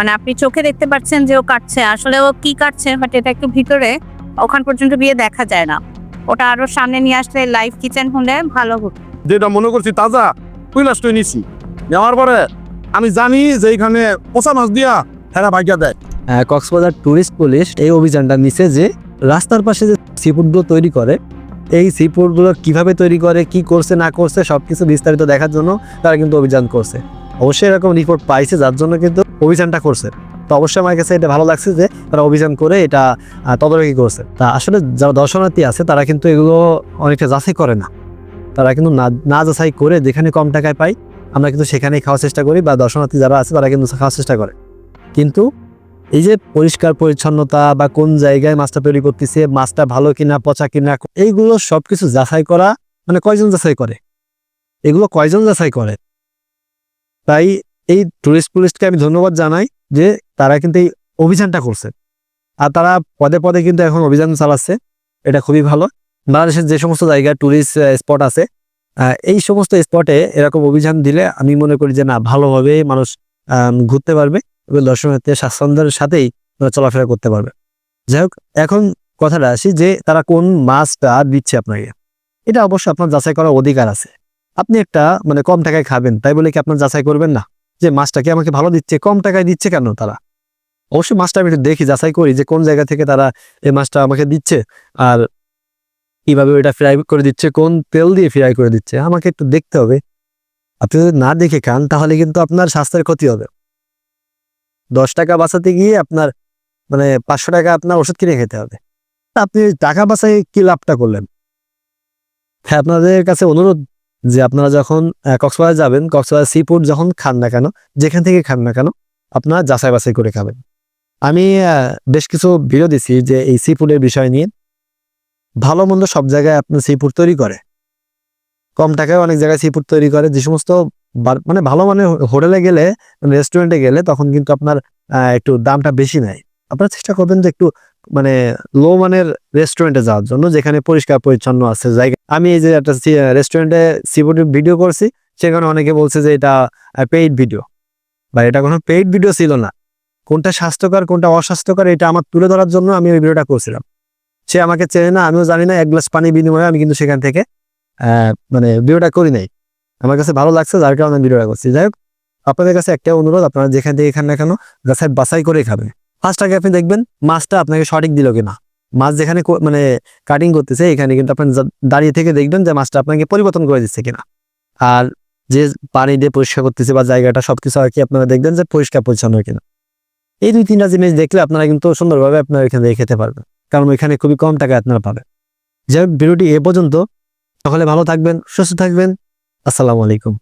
মানে আপনি চোখে দেখতে পাচ্ছেন যে ও কাটছে। আসলে ও কি কাটছে বাট এটা একটু ভিতরে ওখান পর্যন্ত গিয়ে দেখা যায় না। ওটা আরও সামনে নিয়ে আসলে লাইভ কিচেন হলে ভালো হতো। যেটা মনে করছি তাজা তুই লাস্ট নিছি। নেওয়ার পরে আমি জানি যে এখানে পচা মাছ দিয়া হেরা ভাগ্যা দেয়। আহ, কক্সবাজার ট্যুরিস্ট পুলিশ এই অভিযানটা নিছে যে রাস্তার পাশে যে সিফুডগুলো তৈরি করে এই সিফুডগুলো কীভাবে তৈরি করে কি করছে না করছে সব কিছু বিস্তারিত দেখার জন্য তারা কিন্তু অভিযান করছে। অবশ্যই এরকম রিপোর্ট পাইছে, যার জন্য কিন্তু অভিযানটা করছে। তো অবশ্যই আমার কাছে এটা ভালো লাগছে যে তারা অভিযান করে এটা তদারকি করছে। তা আসলে যারা দর্শনার্থী আছে, তারা কিন্তু এগুলো অনেকটা যাচাই করে না। তারা কিন্তু না না যাচাই করে যেখানে কম টাকায় পাই, আমরা কিন্তু সেখানেই খাওয়ার চেষ্টা করি বা দর্শনার্থী যারা আছে, তারা কিন্তু খাওয়ার চেষ্টা করে। কিন্তু এই যে পরিষ্কার পরিচ্ছন্নতা বা কোন জায়গায় মাছটা তৈরি করতেছে, মাছটা ভালো কিনা, পচা কিনা, এইগুলো সবকিছু যাচাই করা মানে কয়জন যাচাই করে? এগুলো কয়জন যাচাই করে? তাই এই টুরিস্ট পুলিশকে আমি ধন্যবাদ জানাই যে তারা কিন্তু এই অভিযানটা করছে। আর তারা পদে পদে কিন্তু এখন অভিযান চালাচ্ছে। এটা খুবই ভালো। বাংলাদেশের যে সমস্ত জায়গায় টুরিস্ট স্পট আছে এই সমস্ত স্পটে এরকম অভিযান দিলে আমি মনে করি যে না, ভালোভাবে মানুষ ঘুরতে পারবে এবং দর্শনার্থী স্বাচ্ছন্দ্যের সাথেই চলাফেরা করতে পারবে। যাই হোক, এখন কথাটা আসি যে তারা কোন মাছটা দিচ্ছে আপনাকে। এটা অবশ্যই আপনার যাচাই করার অধিকার আছে। আপনি একটা মানে কম টাকায় খাবেন, তাই বলে কি আপনার যাচাই করবেন না? যে মাছটা কি আমাকে ভালো দিচ্ছে, কম টাকায় দিচ্ছে কেন তারা? অবশ্যই মাছটা আমি একটু দেখি, যাচাই করি যে কোন জায়গা থেকে তারা এই মাছটা আমাকে দিচ্ছে আর কীভাবে ওইটা ফ্রাই করে দিচ্ছে, কোন তেল দিয়ে ফ্রাই করে দিচ্ছে, আমাকে একটু দেখতে হবে। আপনি যদি না দেখে খান, তাহলে কিন্তু আপনার স্বাস্থ্যের ক্ষতি হবে। দশ টাকা বাঁচাতে গিয়ে আপনার মানে পাঁচশো টাকা আপনার ওষুধ কিনে খেতে হবে। আপনি টাকা বাঁচাই কি লাভটা করলেন? হ্যাঁ আপনাদের কাছে অনুরোধ যে আপনারা যখন কক্সবাজার যাবেন, কক্সবাজার সি ফুড যখন খান না কেন, যেখান থেকে খান না কেন, আপনারা যাচাই বাছাই করে খাবেন। আমি বেশ কিছু ভিডিও দিছি যে এই সি ফুডের বিষয় নিয়ে। ভালো মন্দ সব জায়গায় আপনার সি ফুড তৈরি করে। কম টাকায় অনেক জায়গায় সি ফুড তৈরি করে। যে সমস্ত মানে ভালো মানে হোটেলে গেলে রেস্টুরেন্টে গেলে তখন কিন্তু আপনার একটু দামটা বেশি নেয়। আপনারা চেষ্টা করবেন যে একটু মানে লো মানের রেস্টুরেন্টে যাওয়ার জন্য, যেখানে পরিষ্কার পরিচ্ছন্ন আছে জায়গা। আমি এই যে একটা রেস্টুরেন্টে সিফুডের ভিডিও করছি, সেখানে অনেকে বলছে যে এটা পেইড ভিডিও বা এটা কোনো পেইড ভিডিও ছিল না। কোনটা স্বাস্থ্যকর, কোনটা অস্বাস্থ্যকর, এটা আমার তুলে ধরার জন্য আমি ওই ভিডিওটা করছিলাম। সে আমাকে চেনে না, আমিও জানি না, এক গ্লাস পানি বিনিময়ে আমি কিন্তু সেখান থেকে মানে ভিডিওটা করি নাই। আমার কাছে ভালো লাগছে, যার কারণে আমি ভিডিওটা করছি। যাই হোক, আপনাদের কাছে একটা অনুরোধ, আপনারা যেখান থেকে খান না কেন যাচাই বাছাই করে খাবেন। ফার্স্ট আগে আপনি দেখবেন মাছটা আপনাকে সঠিক দিল কিনা। মাছ যেখানে মানে কাটিং করতেছে, এখানে কিন্তু আপনি দাঁড়িয়ে থেকে দেখবেন যে মাছটা আপনাকে পরিবর্তন করে দিচ্ছে কিনা। আর যে পানি দিয়ে পরিষ্কার করতেছে বা জায়গাটা সবকিছু আর কি আপনারা দেখবেন যে পরিষ্কার পরিচ্ছন্ন কিনা। এই দুই তিনটা জিনিস দেখলে আপনারা কিন্তু সুন্দরভাবে আপনারা এখানে দেখে খেতে পারবেন। কারণ ওইখানে খুবই কম টাকায় আপনারা পাবেন। যাই ভিডিওটি এ পর্যন্ত। সকলে ভালো থাকবেন, সুস্থ থাকবেন। আসসালামু আলাইকুম।